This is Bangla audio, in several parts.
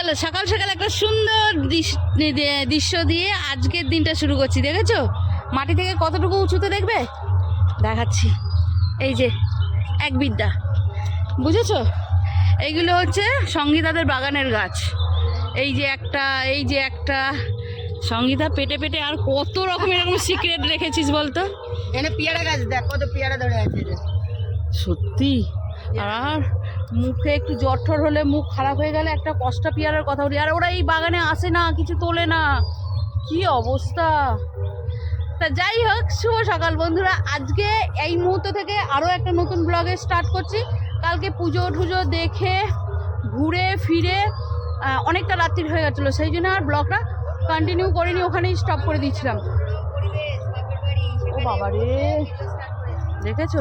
চলো সকাল সকাল একটা সুন্দর দৃশ- দৃশ্য দিয়ে আজকের দিনটা শুরু করছি দেখেছ? মাটি থেকে কতটুকু উঁচুতে দেখবে? দেখাচ্ছি। এই যে এক বিদ্যা। বুঝেছ? এইগুলো হচ্ছে সঙ্গীতাদের বাগানের গাছ। এই যে একটা এই যে একটা। সঙ্গীতা পেটে পেটে আর কত রকমের এরকম সিক্রেট রেখেছিস বলতো? এখানে পেয়ারা গাছ দেখ কত পেয়ারা ধরে আছে সত্যি? আর মুখে একটু জ্বর ঠর হলে মুখ খারাপ হয়ে গেলে একটা কষ্টা পিয়ারার কথা বলি। আর ওরা এই বাগানে আসে না কিছু তোলে না। কি অবস্থা? তা যাই হোক শুভ সকাল বন্ধুরা। আজকে এই মুহূর্ত থেকে আরও একটা নতুন ব্লগে স্টার্ট করছি। কালকে পুজো টুজো দেখে ঘুরে ফিরে অনেকটা রাত্রির হয়ে গেছিল। সেই জন্য আর ব্লগটা কন্টিনিউ করিনি ওখানেই স্টপ করে দিয়েছিলাম। ও বাবা রে দেখেছ?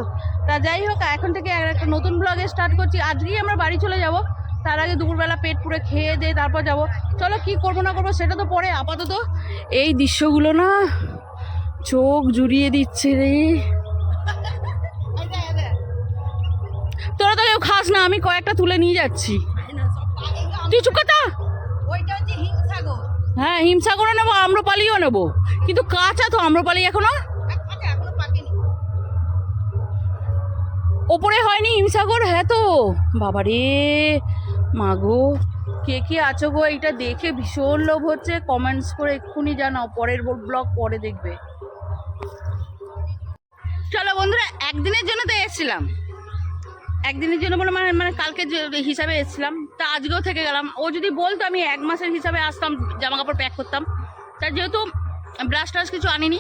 তা যাই হোক, এখন থেকে একটা নতুন ব্লগে স্টার্ট করছি। আজকেই আমরা বাড়ি চলে যাব। তার আগে দুপুরবেলা পেট পুরে খেয়ে দিয়ে তারপর যাব। চলো কি করব না করব সেটা তো পরে, আপাতত এই দৃশ্যগুলো না চোখ জুড়িয়ে দিচ্ছে রে। তোরা তো কেউ খাস না, আমি কয়েকটা তুলে নিয়ে যাচ্ছি। তুই চুপ কথা হ্যাঁ হিমসাগরও নেব, আম্রপালিও নেব। কিন্তু কাঁচা তো আম্রপালি এখনও। ওপরে হয়নি হিমসাগর? হ্যাঁ তো। বাবা বাবারে মাগো কে কে আছো গো? এইটা দেখে ভীষণ লোভ হচ্ছে। কমেন্টস করে এক্ষুনি জানাও। পরের ব্লগ পরে দেখবে। চলো বন্ধুরা, একদিনের জন্য তো এসেছিলাম। একদিনের জন্য বলে মানে মানে কালকে হিসাবে এসেছিলাম। তা আজকেও থেকে গেলাম। ও যদি বলতো, আমি এক মাসের হিসাবে আসতাম জামা কাপড় প্যাক করতাম। তা যেহেতু ব্রাশ ট্রাশ কিছু আনিনি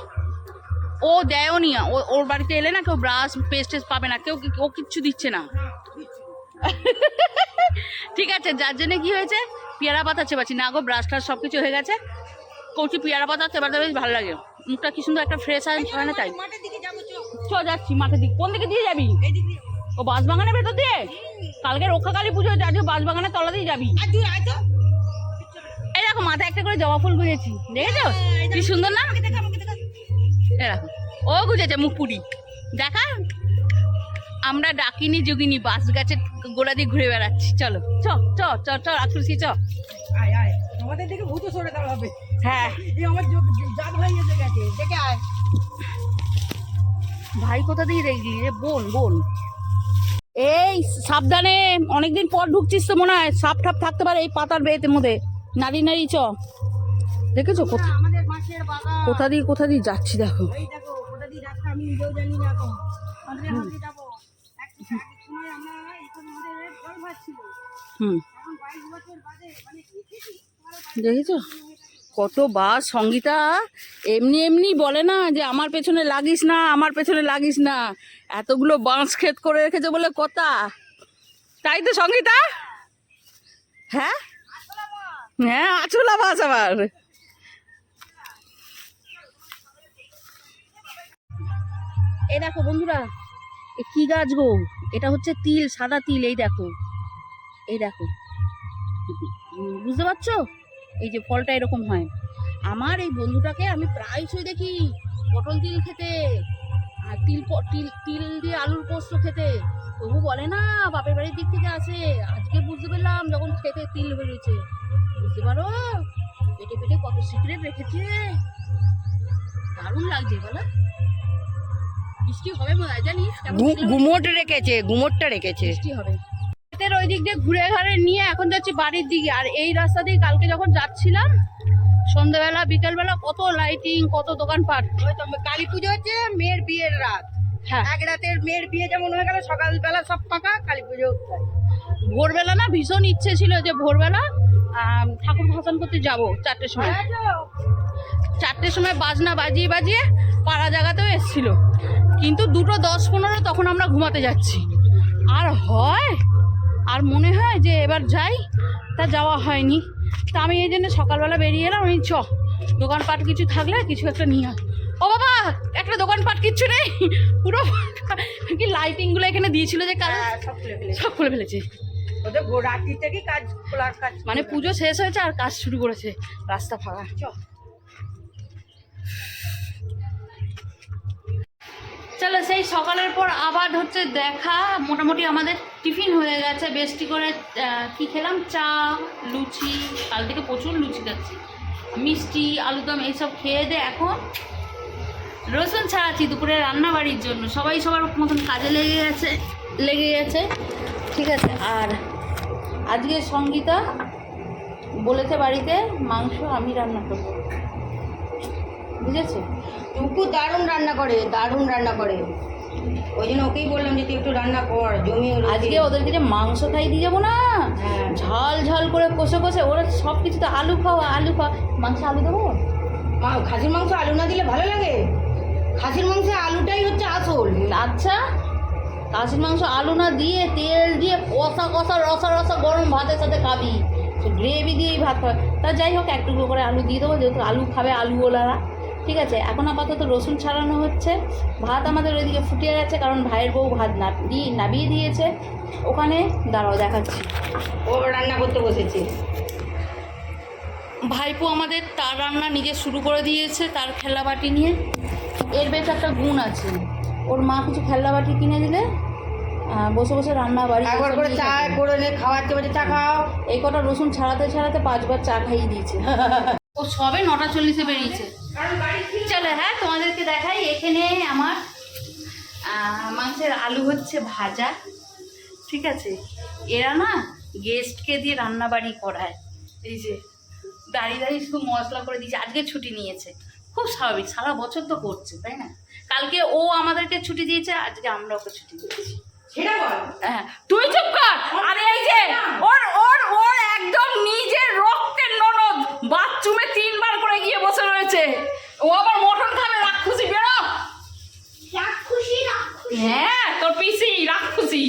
ও দেয়ও নি ও ওর বাড়িতে এলে না কেউ ব্রাশ পেস্ট টেস্ট পাবে না কেউ ও কিচ্ছু দিচ্ছে না। ঠিক আছে যার জন্য কি হয়েছে? পেয়ারা পাতা চেপাচ্ছি না গো ব্রাশ ট্রাশ সব কিছু হয়ে গেছে। কৌচি পেয়ারা পাতা চেপাতে বেশ ভালো লাগে। মুখটা কি সুন্দর একটা ফ্রেশ হয় না তাই? চো যাচ্ছি মাঠের দিকে। কোন দিকে দিয়ে যাবি? ও বাঁশবাগানের ভেতর দিয়ে? কালকে রক্ষাকালী পুজো আজকে বাঁশবাগানের তলা দিয়ে যাবি এই দেখো মাথায় একটা করে জবা ফুল গুঁজেছি। দেখেছ? কি সুন্দর না? দেখো ও গুজেছে মুখ পুরি দেখা। আমরা ডাকিনি যোগিনি বাস গাছের গোড়া দিয়ে ঘুরে বেড়াচ্ছি। চলো। চ চ চ চ আকুশি চ। আয় আয়। আমাদের দিকে ভূত সরে দেওয়া হ্যাঁ। এই আমার জাত ভাই এসে গেছে। দেখে আয়। ভাই কোথা দিয়ে দেখলি? রে বোন বোন। এই সাবধানে। অনেকদিন পর ঢুকছিস তো মনে হয়। সাপ ঠাপ থাকতে পারে এই পাতার বেতের মধ্যে। নাড়ি নাড়ি চ। দেখেছ কোথা আমাদের মাছের বাগান কোথা দিয়ে কোথা দিয়ে যাচ্ছি দেখো। হুম। দেখেছ? কত বাস সঙ্গীতা এমনি এমনি বলে না যে আমার পেছনে লাগিস না আমার পেছনে লাগিস না। এতগুলো বাঁশ ক্ষেত করে রেখেছে বলে কথা। তাই তো সঙ্গীতা? হ্যাঁ। হ্যাঁ? আচলা বাস আবার। এই দেখো বন্ধুরা, এ কি গাছ গো? এটা হচ্ছে তিল, সাদা তিল, এই দেখো। এই দেখো। বুঝতে পারছ? এই যে ফলটা এরকম হয়। আমার এই বন্ধুটাকে আমি প্রায়শই দেখি পটল তিল খেতে, আর তিল তিল তিল দিয়ে আলুর পোস্ত খেতে। তবু বলে না, বাপের বাড়ির দিক থেকে আসে। আজকে বুঝতে পারলাম যখন খেতে তিল বেরিয়েছে বুঝতে পারো? পেটে পেটে কত সিক্রেট রেখেছে। দারুণ লাগছে, বলো। বৃষ্টি হবে মনে জানিস গুমোট রেখেছে গুমোটটা রেখেছে। বৃষ্টি হবে। ক্ষেতের ওই দিক দিয়ে ঘুরে ঘাড়ে নিয়ে এখন যাচ্ছি বাড়ির দিকে। আর এই রাস্তা দিয়ে কালকে যখন যাচ্ছিলাম সন্ধ্যাবেলা বিকেলবেলা কত লাইটিং কত দোকানপাট। ওই তো কালী পুজো হচ্ছে মেয়ের বিয়ের রাত। হ্যাঁ। এক রাতের মেয়ের বিয়ে যেমন হয়ে গেল সকালবেলা সব ফাঁকা কালী পুজো ভোরবেলা না ভীষণ ইচ্ছে ছিল যে ভোরবেলা ঠাকুর ভাসান করতে যাব চারটের সময়। চারটের সময় বাজনা বাজিয়ে বাজিয়ে পাড়া জায়গাতেও এসছিল। কিন্তু দুটো দশ পনেরো তখন আমরা ঘুমাতে যাচ্ছি। আর হয় আর মনে হয় যে এবার যাই তা যাওয়া হয়নি। তা আমি এই জন্য সকালবেলা বেরিয়ে এলাম আমি চ দোকানপাট কিছু থাকলে কিছু একটা নিয়ে আয়। ও বাবা একটা দোকানপাট কিচ্ছু নেই। পুরো কি লাইটিংগুলো এখানে দিয়েছিল যে কাল হ্যাঁ, সব খুলে ফেলেছে। কাজ কাজ মানে পুজো শেষ হয়েছে আর কাজ শুরু করেছে। রাস্তা ফাঁকা। চলো, সেই সকালের পর আবার হচ্ছে দেখা। মোটামুটি আমাদের টিফিন হয়ে গেছে। বেশটি করে কি খেলাম? চা, লুচি, কাল থেকে প্রচুর লুচি খাচ্ছি। মিষ্টি, আলুদম, এইসব খেয়ে দে এখন। রসুন ছাড়াচ্ছি দুপুরে রান্না বাড়ির জন্য। সবাই সবার মতন কাজে লেগে গেছে লেগে গেছে। ঠিক আছে, আর আজকে সঙ্গীতা বলেছে বাড়িতে মাংস আমি রান্না করব। বুঝেছ? টুকু দারুণ রান্না করে দারুণ রান্না করে। ওই জন্য ওকেই বললাম যে তুই একটু রান্না কর জমি আজকে ওদেরকে যে মাংস খাই দিয়ে যাব না? হ্যাঁ। ঝাল ঝাল করে কষে কষে ওরা সব কিছুতে আলু খাওয়া আলু খাওয়া। মাংস আলু দেবো? মা- খাসির মাংস আলু না দিলে ভালো লাগে? খাসির মাংসে আলুটাই হচ্ছে আসল। আচ্ছা। খাসির মাংস আলু না দিয়ে তেল দিয়ে কষা কষা রসা রসা গরম ভাতের সাথে খাবি। গ্রেভি দিয়েই ভাত খাবে। তা যাই হোক এক টুকরো করে আলু দিয়ে দেবো যেহেতু আলু খাবে আলুওলারা ঠিক আছে এখন আপাতত রসুন ছাড়ানো হচ্ছে। ভাত আমাদের ওইদিকে ফুটিয়ে গেছে কারণ ভাইয়ের বউ ভাত না দিয়ে নাবিয়ে দিয়েছে। ওখানে দাঁড়াও দেখাচ্ছি। ও রান্না করতে বসেছে। ভাইপো আমাদের তার রান্না নিজে শুরু করে দিয়েছে তার খেলনা বাটি নিয়ে। এর বেশ একটা গুণ আছে। ওর মা কিছু খেলনা বাটি কিনে দিলে বসে বসে রান্না বাড়ি একবার করে চা করে খাওয়াচ্ছে বলছে চা খাও। এই কটা রসুন ছাড়াতে ছাড়াতে পাঁচবার চা খাইয়ে দিয়েছে। ও সবে নটা চল্লিশে বেরিয়েছে। চলো হ্যাঁ তোমাদেরকে দেখাই। এখানে আমার মাংসের আলু হচ্ছে ভাজা ঠিক আছে? এরা না গেস্টকে দিয়ে রান্না বাড়ি করায়। এই যে দাঁড়িয়ে দাঁড়িয়ে শুধু মশলা করে দিয়েছে। আজকে ছুটি নিয়েছে। খুব স্বাভাবিক সারা বছর তো করছে তাই না? কালকে ও আমাদেরকে ছুটি দিয়েছে আজকে আমরা ওকে ছুটি দিয়েছি। হ্যাঁ, তুই চুপ কর! আরে এই যে ওর ওর ওর একদম নিজের ননদ বাথরুমে তিনবার করে গিয়ে বসে রয়েছে। ও আবার মটন খাবে রাক্ষুসি বেরো। হ্যাঁ তোর পিসি রাক্ষুসি।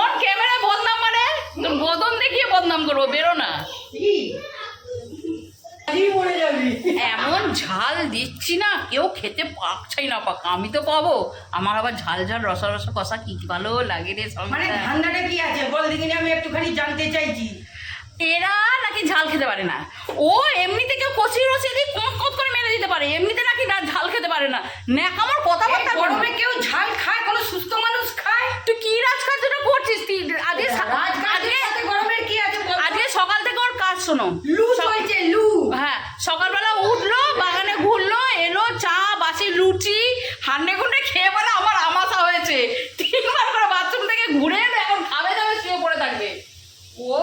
অন ক্যামেরা বদনাম মানে তোর বদন দেখিয়ে বদনাম করব বেরো না। এমন ঝাল দিচ্ছি না কেউ খেতে পাকছাই না পাক। আমি তো পাবো আমার আবার ঝাল ঝাল রসা রসা কষা কি ভালো লাগে রে মানে ধান্দাটা কি আছে? বল দেখিনি আমি একটুখানি জানতে চাইছি। এরা নাকি ঝাল খেতে পারে না? ও এমনিতে কেউ কচি রসি দিয়ে কট করে মেরে দিতে পারে এমনিতে নাকি না ঝাল খেতে পারে না। ন্যাকামর কথাবার্তা গরমে গরমে কেউ ঝাল খায় কোনো সুস্থ মানুষ খায়? তুই কি রাজকার্যটা করছিস তুই? আজকে আজকে সাথে গরমের কি আছে আজকে সকাল থেকে ওর কাজ শোনো। লু চলছে লু। হ্যাঁ সকালবেলা উঠল বাগানে ঘুরলো এলো চা বাসি লুচি হান্ডে গুন্ডে খেয়ে বলে আমার আমাশা হয়েছে তিনবার করে বাথরুম থেকে ঘুরে এলো এখন খাবে যাবে শুয়ে পড়ে থাকবে ও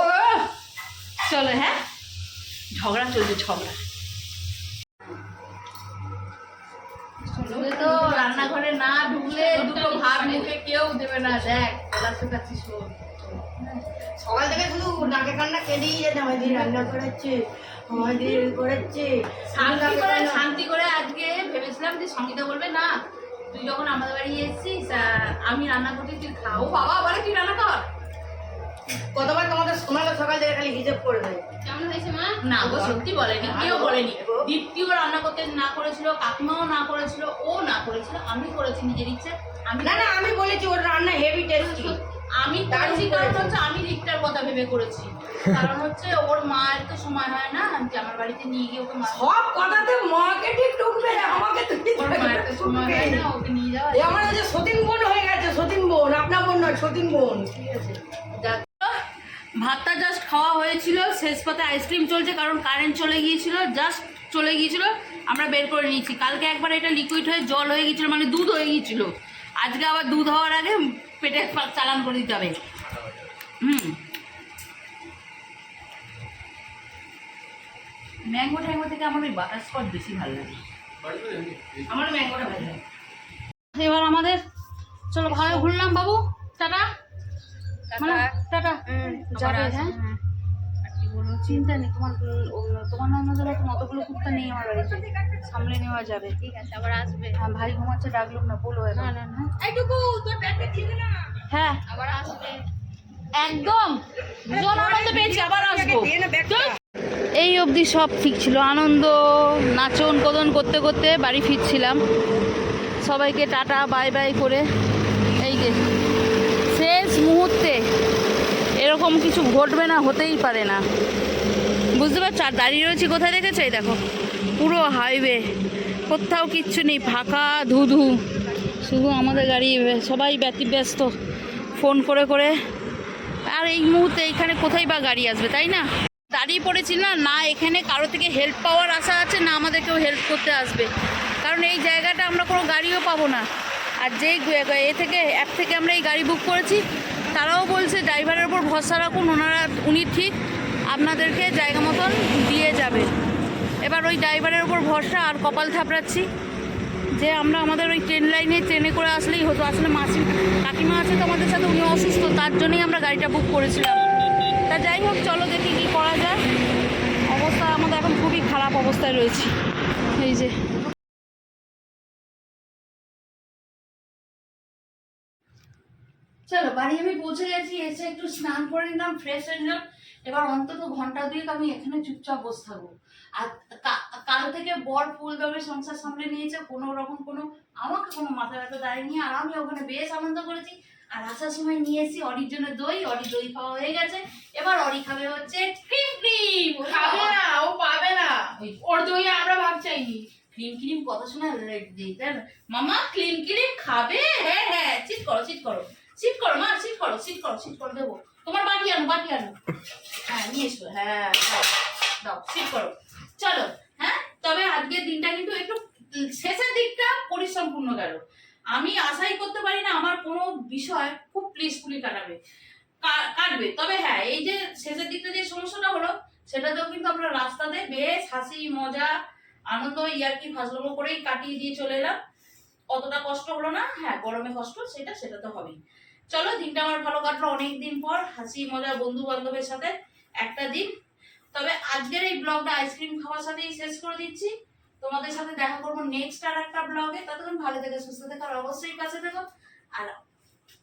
চলো হ্যাঁ চলছে ঝগড়া। তো রান্নাঘরে না ঢুকলে দুটো ভাত মুখে কেউ দেবে না। দেখ ওরা শুকাচ্ছি শোন সকাল থেকে শুধু নাকে কান্না কেঁদেই যেতে আমাদের রান্না করাচ্ছে আমাদের করাচ্ছে। শান্তি করে শান্তি করে আজকে ভেবেছিলাম যে সঙ্গীতা বলবে না তুই যখন আমাদের বাড়ি এসেছিস আহ, আমি রান্না করতে তুই খাও। বাবা বলে তুই রান্না কর। কতবার তোমাদের শোনালো সকাল থেকে খালি হিসেব করবে? কেমন হয়েছে মা? না গো সত্যি বলেনি কেউ বলেনি। দীপ্তিও রান্না করতে না করেছিল কাকিমাও না করেছিল ও না করেছিল আমি করেছি নিজের ইচ্ছে। আমি না না আমি বলেছি ওর রান্না হেভি টেস্টি আমি করেছি কারণ হচ্ছে আমি রিক্তার কথা ভেবে করেছি। কারণ হচ্ছে ওর মায়ের তো সময় হয় না আমি আমার বাড়িতে নিয়ে গিয়ে ওকে মা সব কথাতে মাকে ঠিক ঢুকবে আমাকে তুমি ওর মায়ের তো সময় হয় না ওকে নিয়ে যাওয়া আমার যে সতীন বোন হয়ে গেছে সতীন বোন আপনার বোন নয় সতীন বোন। ঠিক আছে। ভাতটা জাস্ট খাওয়া হয়েছিল, শেষ পথে আইসক্রিম চলছে, কারণ কারেন্ট চলে গিয়েছিল জাস্ট চলে গিয়েছিল, আমরা বের করে নিয়েছি। কালকে একবার এটা লিকুইড হয়ে জল হয়ে গিয়েছিল মানে দুধ হয়ে গিয়েছিল। আজকে আবার দুধ হওয়ার আগে পেটে চালান করে দিতে হবে। হুম। ম্যাঙ্গো ট্যাঙ্গো থেকে আমার ওই বাটারস্কচ বেশি ভালো লাগে। আমার ম্যাঙ্গোটা ভালো লাগে। এবার আমাদের চলো ভালো ঘুরলাম বাবু। টাটা। টাটা। যাবে হ্যাঁ। চিন্তা নেই তোমার তোমার ননদের হয়তো মতগুলো কুত্তা নেই আমার বাড়িতে। সামলে নেওয়া যাবে। ঠিক আছে আবার আসবে। হ্যাঁ ভাই ঘুমাচ্ছে ডাকলাম না বলো না না না। এইটুকু তোর ব্যাগটা দিবি না। হ্যাঁ। আবার আসবে। একদম। ভীষণ আনন্দ পেয়েছি আবার আসব। এই অবধি সব ঠিক ছিল। আনন্দ নাচন কদন করতে করতে বাড়ি ফিরছিলাম। সবাইকে টাটা বাই বাই করে। এই যে শেষ মুহূর্তে এরকম কিছু ঘটবে না, হতেই পারে না। বুঝতে পারছ? আর দাঁড়িয়ে রয়েছি কোথায় দেখেছ? এই দেখো, পুরো হাইওয়ে কোথাও কিচ্ছু নেই, ফাঁকা, ধুধু। শুধু আমাদের গাড়ি, সবাই ব্যতিব্যস্ত ফোন করে করে। আর এই মুহূর্তে এখানে কোথায় বা গাড়ি আসবে, তাই না? দাঁড়িয়ে পড়েছি না না এখানে কারও থেকে হেল্প পাওয়ার আশা আছে, না আমাদের কেউ হেল্প করতে আসবে। কারণ এই জায়গাটা আমরা কোনো গাড়িও পাবো না। আর যেই এ থেকে অ্যাপ থেকে আমরা এই গাড়ি বুক করেছি তারাও বলছে ড্রাইভারের উপর ভরসা রাখুন, ওনারা, উনি ঠিক, আপনাদেরকে জায়গা মতন দিয়ে যাবে। এবার ওই ড্রাইভারের উপর ভরসা, আর কপাল থাপড়াচ্ছি যে আমরা আমাদের ওই ট্রেন লাইনে ট্রেনে করে আসলেই হতো। আসলে মাসি, কাকিমা আছে তো আমাদের সাথে উনি অসুস্থ, তার জন্যই আমরা গাড়িটা বুক করেছিলাম। তা যাই হোক, চলো দেখি কী করা যায়। অবস্থা আমাদের এখন খুবই খারাপ অবস্থায় রয়েছে। এই যে চলো বাড়ি আমি পৌঁছে গেছি এসে একটু স্নান করে নিলাম ফ্রেশ হয়ে নিলাম। এবার অন্তত ঘণ্টা দুয়েক আমি এখানে চুপচাপ বসে থাকব। আর কাল থেকে বর ফুল দমে সংসার সামলে নিয়েছে কোনো রকম কোনো আমাকে কোনো মাথা ব্যথা দেয়নি আর আমি ওখানে বেশ আনন্দ করেছি। আর আসার সময় নিয়ে এসেছি অরির জন্য দই অরি দই খাওয়া হয়ে গেছে। এবার অরি খাবে হচ্ছে ক্রিম ক্রিম খাবে না ও পাবে না। ওর দই আমরা ভাগ চাইনি ক্রিম ক্রিম কথা শোনা মামা ক্রিম ক্রিম খাবে? হ্যাঁ হ্যাঁ চিট করো চিট করো। চিট করো মা চিট করো চিট করো চিট করো দেবো। তোমার বাটি আনো বাটি আনো। হ্যাঁ নিয়ে এসো হ্যাঁ দাও, দাও চিট করো। চলো হ্যাঁ তবে আজকের দিনটা কিন্তু একটু শেষের দিকটা পরিশ্রমপূর্ণ গেল। আমি আশাই করতে পারি না আমার কোনো বিষয় খুব প্লিজফুলি কাটাবে। কাটবে। তবে হ্যাঁ এই যে শেষের দিকটা যে সমস্যাটা হলো সেটাতেও কিন্তু আমরা রাস্তাতে বেশ হাসি মজা আনন্দ ইয়ার্কি ফাজলামো করেই কাটিয়ে দিয়ে চলে এলাম। অতটা কষ্ট হলো না হ্যাঁ গরমে কষ্ট সেটা সেটা তো হবেই। চলো দিনটা আমার ভালো কাটলো অনেকদিন পর হাসি মজা বন্ধু বান্ধবের সাথে একটা দিন। তবে আজকের এই ব্লগটা আইসক্রিম খাওয়ার সাথেই শেষ করে দিচ্ছি। তোমাদের সাথে দেখা করব নেক্সট আর একটা ব্লগে। ততক্ষণ ভালো থেকে সুস্থ থেকে আর অবশ্যই পাশে থেকো। আর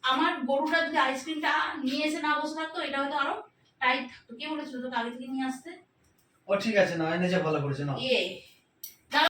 আমার গরুটা যদি আইসক্রিমটা নিয়ে এসে না বসে থাকতো এটা হয়তো আরও টাইট থাকতো। কে বলেছিল তোকে আগে থেকে নিয়ে আসতে? ও ঠিক আছে না এনেছে ভালো করেছে না ইয়ে।